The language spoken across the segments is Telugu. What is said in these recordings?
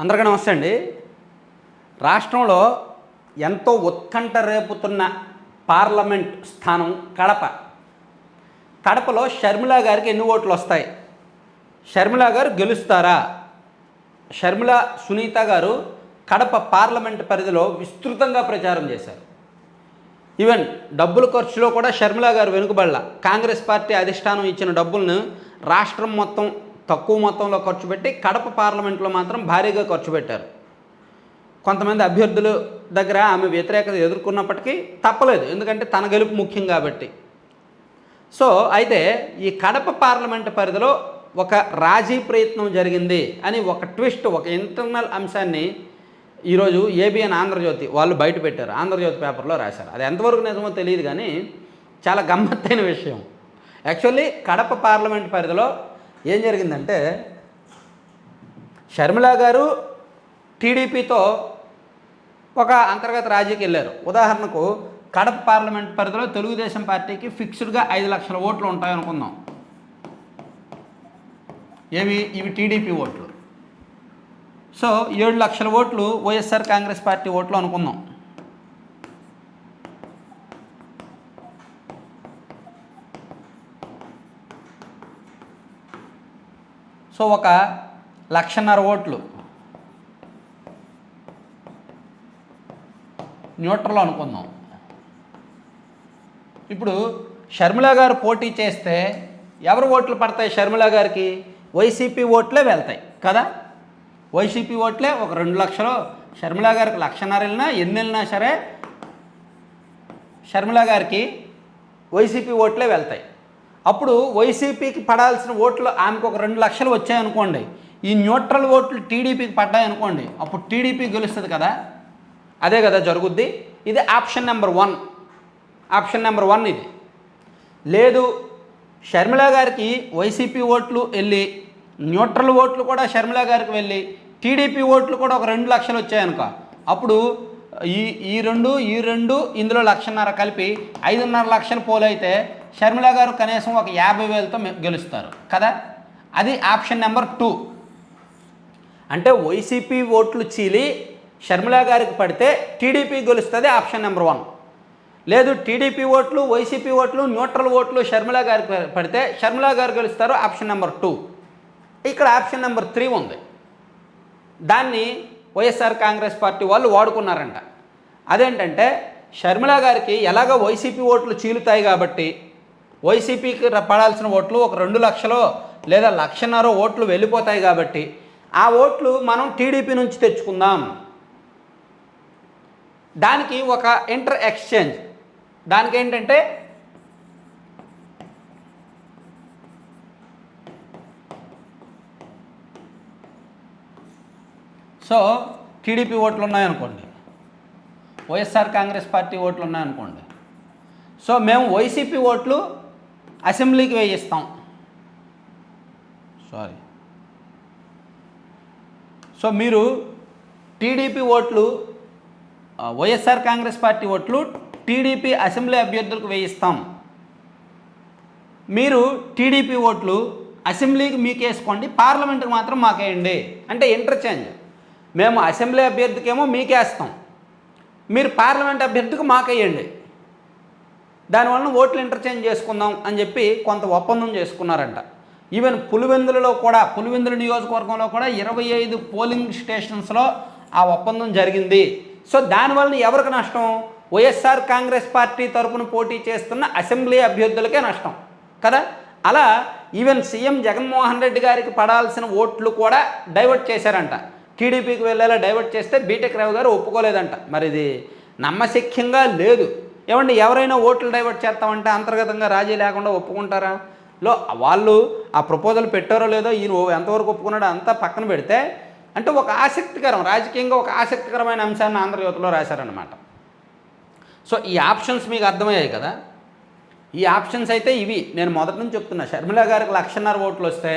అందరికీ నమస్తే అండి. రాష్ట్రంలో ఎంతో ఉత్కంఠ రేపుతున్న పార్లమెంట్ స్థానం కడప. కడపలో షర్మిల గారికి ఎన్ని ఓట్లు వస్తాయి? షర్మిల గారు గెలుస్తారా? షర్మిల సునీత గారు కడప పార్లమెంట్ పరిధిలో విస్తృతంగా ప్రచారం చేశారు. ఈవెన్ డబ్బుల ఖర్చులో కూడా షర్మిల గారు వెనుకబడల. కాంగ్రెస్ పార్టీ అధిష్టానం ఇచ్చిన డబ్బులను రాష్ట్రం మొత్తం తక్కువ మొత్తంలో ఖర్చు పెట్టి కడప పార్లమెంట్లో మాత్రం భారీగా ఖర్చు పెట్టారు. కొంతమంది అభ్యర్థులు దగ్గర ఆమె వ్యతిరేకత ఎదుర్కొన్నప్పటికీ తప్పలేదు. ఎందుకంటే తన గెలుపు ముఖ్యం కాబట్టి. సో అయితే ఈ కడప పార్లమెంట్ పరిధిలో ఒక రాజీ ప్రయత్నం జరిగింది అని ఒక ట్విస్ట్ ఒక ఇంటర్నల్ అంశాన్ని ఈరోజు ఏబిఎన్ ఆంధ్రజ్యోతి వాళ్ళు బయట పెట్టారు. ఆంధ్రజ్యోతి పేపర్లో రాశారు. అది ఎంతవరకు నిజమో తెలియదు కానీ చాలా గమ్మత్తైన విషయం. యాక్చువల్లీ కడప పార్లమెంట్ పరిధిలో ఏం జరిగిందంటే షర్మిల గారు టీడీపీతో ఒక అంతర్గత రాజీకి వెళ్ళారు. ఉదాహరణకు కడప పార్లమెంట్ పరిధిలో తెలుగుదేశం పార్టీకి ఫిక్స్డ్గా ఐదు లక్షల ఓట్లు ఉంటాయనుకుందాం. ఏవి? ఇవి టీడీపీ ఓట్లు. సో ఏడు లక్షల ఓట్లు వైఎస్ఆర్ కాంగ్రెస్ పార్టీ ఓట్లు అనుకుందాం. సో ఒక లక్షన్నర ఓట్లు. న్యూట్రల్ అనుకుందాం. ఇప్పుడు షర్మిల గారు పోటీ చేస్తే ఎవరు ఓట్లు పడతాయి షర్మిల గారికి? వైసీపీ ఓట్లే వెళ్తాయి కదా? వైసీపీ ఓట్లే ఒక రెండు లక్షలు షర్మిల గారికి లక్షన్నర వెళ్ళినా ఎన్ని వెళ్ళినా సరే షర్మిల గారికి వైసీపీ ఓట్లే వెళ్తాయి. అప్పుడు వైసీపీకి పడాల్సిన ఓట్లు ఆమెకు ఒక రెండు లక్షలు వచ్చాయనుకోండి. ఈ న్యూట్రల్ ఓట్లు టీడీపీకి పడ్డాయనుకోండి అప్పుడు టీడీపీ గెలుస్తుంది కదా. అదే కదా జరుగుద్ది. ఇది option number one. Option number one ఇది. లేదు షర్మిల గారికి వైసీపీ ఓట్లు వెళ్ళి న్యూట్రల్ ఓట్లు కూడా షర్మిల గారికి వెళ్ళి టీడీపీ ఓట్లు కూడా ఒక రెండు లక్షలు వచ్చాయనుకో అప్పుడు ఈ ఈ రెండు ఈ రెండు ఇందులో లక్షన్నర కలిపి ఐదున్నర లక్షలు పోలైతే షర్మిల గారు కనీసం ఒక యాభై వేలతో గెలుస్తారు. కదా? అది ఆప్షన్ నెంబర్ టూ. అంటే వైసీపీ ఓట్లు చీలి షర్మిల గారికి పడితే టీడీపీ గెలుస్తుంది ఆప్షన్ నెంబర్ వన్. లేదు టీడీపీ ఓట్లు వైసీపీ ఓట్లు న్యూట్రల్ ఓట్లు షర్మిల గారికి పడితే షర్మిల గారు గెలుస్తారు ఆప్షన్ నెంబర్ టూ. ఇక్కడ ఆప్షన్ నెంబర్ త్రీ ఉంది. దాన్ని వైఎస్ఆర్ కాంగ్రెస్ పార్టీ వాళ్ళు వాడుకున్నారంట. అదేంటంటే షర్మిల గారికి ఎలాగ వైసీపీ ఓట్లు చీలుతాయి కాబట్టి వైసీపీకి పడాల్సిన ఓట్లు ఒక రెండు లక్షలో లేదా లక్షన్నర ఓట్లు వెళ్ళిపోతాయి కాబట్టి ఆ ఓట్లు మనం టీడీపీ నుంచి తెచ్చుకుందాం. దానికి ఒక ఇంటర్ ఎక్స్చేంజ్. దానికి ఏంటంటే సో టీడీపీ ఓట్లు ఉన్నాయనుకోండి. వైఎస్ఆర్ కాంగ్రెస్ పార్టీ ఓట్లు ఉన్నాయనుకోండి. సో మేము వైసీపీ ఓట్లు అసెంబ్లీకి వేయిస్తాం. సారీ సో మీరు టీడీపీ ఓట్లు వైఎస్ఆర్ కాంగ్రెస్ పార్టీ ఓట్లు టీడీపీ అసెంబ్లీ అభ్యర్థులకు వేయిస్తాం. మీరు టీడీపీ ఓట్లు అసెంబ్లీకి మీకు వేసుకోండి పార్లమెంట్కి మాత్రం మాకేయండి అంటే ఇంటర్చేంజ్. మేము అసెంబ్లీ అభ్యర్థికేమో మీకేస్తాం మీరు పార్లమెంట్ అభ్యర్థికి మాకేయండి దానివలన ఓట్లు ఇంటర్చేంజ్ చేసుకుందాం అని చెప్పి కొంత ఒప్పందం చేసుకున్నారంట. ఈవెన్ పులివెందులలో కూడా పులివెందుల నియోజకవర్గంలో కూడా ఇరవై ఐదు పోలింగ్ స్టేషన్స్లో ఆ ఒప్పందం జరిగింది. సో దానివల్ల ఎవరికి నష్టం? వైఎస్ఆర్ కాంగ్రెస్ పార్టీ తరపున పోటీ చేస్తున్న అసెంబ్లీ అభ్యర్థులకే నష్టం. కదా? అలా ఈవెన్ సీఎం జగన్మోహన్ రెడ్డి గారికి పడాల్సిన ఓట్లు కూడా డైవర్ట్ చేశారంట. టీడీపీకి వెళ్ళేలా డైవర్ట్ చేస్తే బీటెక్ రావు గారు ఒప్పుకోలేదంట. మరి ఇది నమ్మశక్యంగా లేదు. ఏమండి ఎవరైనా ఓట్లు డైవర్ట్ చేస్తామంటే అంతర్గతంగా రాజీ లేకుండా ఒప్పుకుంటారా? లో వాళ్ళు ఆ ప్రపోజల్ పెట్టారో లేదో ఈయన ఓ- ఎంతవరకు ఒప్పుకున్నాడో అంతా పక్కన పెడితే అంటే ఒక ఆసక్తికరం రాజకీయంగా ఒక ఆసక్తికరమైన అంశాన్ని ఆంధ్రజ్యోతిలో రాశారనమాట సో ఈ ఆప్షన్స్ మీకు అర్థమయ్యాయి కదా? ఈ ఆప్షన్స్ అయితే ఇవి. నేను మొదటి నుంచి చెప్తున్నా షర్మిల గారికి లక్షన్నర ఓట్లు వస్తే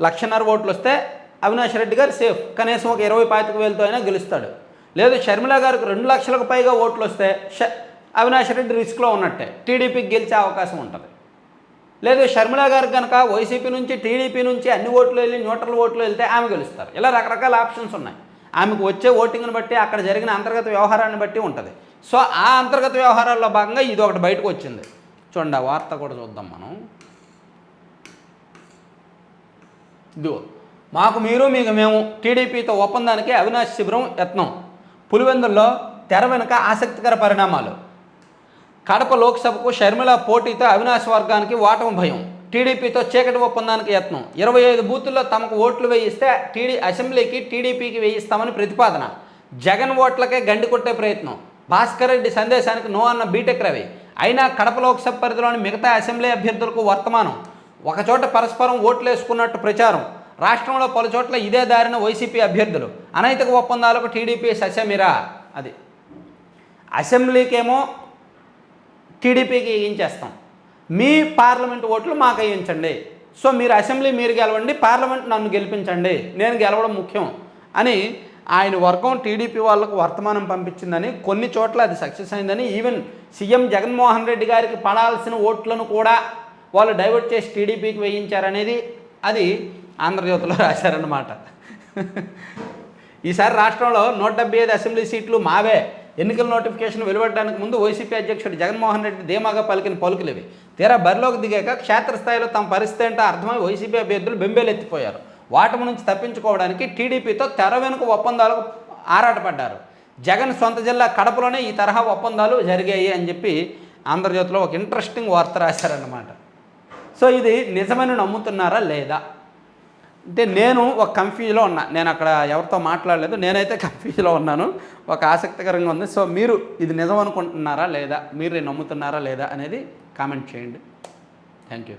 లక్షన్నర ఓట్లు వస్తే అవినాష్ రెడ్డి గారు సేఫ్. కనీసం ఒక ఇరవై పాతిక వేలతో అయినా గెలుస్తాడు. లేదు షర్మిల గారికి రెండు లక్షలకు పైగా ఓట్లు వస్తే ష అవినాష్ రెడ్డి రిస్క్లో ఉన్నట్టే. టీడీపీకి గెలిచే అవకాశం ఉంటుంది. లేదు షర్మిల గారు కనుక వైసీపీ నుంచి టీడీపీ నుంచి అన్ని ఓట్లు వెళ్ళి న్యూట్రల్ ఓట్లు వెళ్తే ఆమె గెలుస్తారు. ఇలా రకరకాల ఆప్షన్స్ ఉన్నాయి. ఆమెకు వచ్చే ఓటింగ్ని బట్టి అక్కడ జరిగిన అంతర్గత వ్యవహారాన్ని బట్టి ఉంటుంది. సో ఆ అంతర్గత వ్యవహారాల్లో భాగంగా ఇది ఒకటి బయటకు వచ్చింది. చూడండి ఆ వార్త కూడా చూద్దాం మనం. ఇదిగో మాకు మీరు మీకు మేము టీడీపీతో ఒప్పందానికి అవినాష్ శిబిరం యత్నం. పులివెందుల్లో తెర వెనుక ఆసక్తికర పరిణామాలు. కడప లోక్సభకు షర్మిల పోటీతో అవినాశ వర్గానికి ఓటమి భయం. టీడీపీతో చీకటి ఒప్పందానికి యత్నం. ఇరవై ఐదు బూతుల్లో తమకు ఓట్లు వేయిస్తే టీడీ అసెంబ్లీకి టీడీపీకి వేయిస్తామని ప్రతిపాదన. జగన్ ఓట్లకే గండి కొట్టే ప్రయత్నం. భాస్కర్ రెడ్డి సందేశానికి నో అన్న బీటెక్ రవి. అయినా కడప లోక్సభ పరిధిలోని మిగతా అసెంబ్లీ అభ్యర్థులకు వర్తమానం. ఒకచోట పరస్పరం ఓట్లు వేసుకున్నట్టు ప్రచారం. రాష్ట్రంలో పలు చోట్ల ఇదే దారిన వైసీపీ అభ్యర్థులు. అనైతిక ఒప్పందాలకు టీడీపీ సశమిరా అది. అసెంబ్లీకేమో టీడీపీకి వేయించేస్తాం. మీ పార్లమెంట్ ఓట్లు మాకు వేయించండి. సో మీరు అసెంబ్లీ మీరు గెలవండి పార్లమెంట్ నన్ను గెలిపించండి నేను గెలవడం ముఖ్యం అని ఆయన వర్గం టీడీపీ వాళ్ళకు వర్తమానం పంపించిందని కొన్ని చోట్ల అది సక్సెస్ అయిందని ఈవెన్ సీఎం జగన్మోహన్ రెడ్డి గారికి పడాల్సిన ఓట్లను కూడా వాళ్ళు డైవర్ట్ చేసి టీడీపీకి వేయించారనేది అది ఆంధ్రజ్యోతిలో రాశారన్నమాట. ఈసారి రాష్ట్రంలో నూట డెబ్బై ఐదు అసెంబ్లీ సీట్లు మావే. ఎన్నికల నోటిఫికేషన్ వెలువడడానికి ముందు వైసీపీ అధ్యక్షుడు జగన్మోహన్ రెడ్డి ధీమాగా పలికిన పలుకులు ఇవి తీరా బరిలోకి దిగాక క్షేత్రస్థాయిలో తమ పరిస్థితి ఏంటో అర్థమై వైసీపీ అభ్యర్థులు బెంబేలెత్తిపోయారు. వాటి నుంచి తప్పించుకోవడానికి టీడీపీతో తెర వెనుక ఒప్పందాలకు ఆరాటపడ్డారు. జగన్ సొంత జిల్లా కడపలోనే ఈ తరహా ఒప్పందాలు జరిగాయి అని చెప్పి ఆంధ్రజ్యోతిలో ఒక ఇంట్రెస్టింగ్ వార్త రాశారన్నమాట. సో ఇది నిజమని నమ్ముతున్నారా లేదా? అంటే నేను ఒక కన్ఫ్యూజ్లో ఉన్నా. నేను అక్కడ ఎవరితో మాట్లాడలేదు. నేనైతే కన్ఫ్యూజ్లో ఉన్నాను. ఒక ఆసక్తికరంగా ఉంది. సో మీరు ఇది నిజం అనుకుంటున్నారా లేదా? మీరు నమ్ముతున్నారా లేదా అనేది కామెంట్ చేయండి. Thank you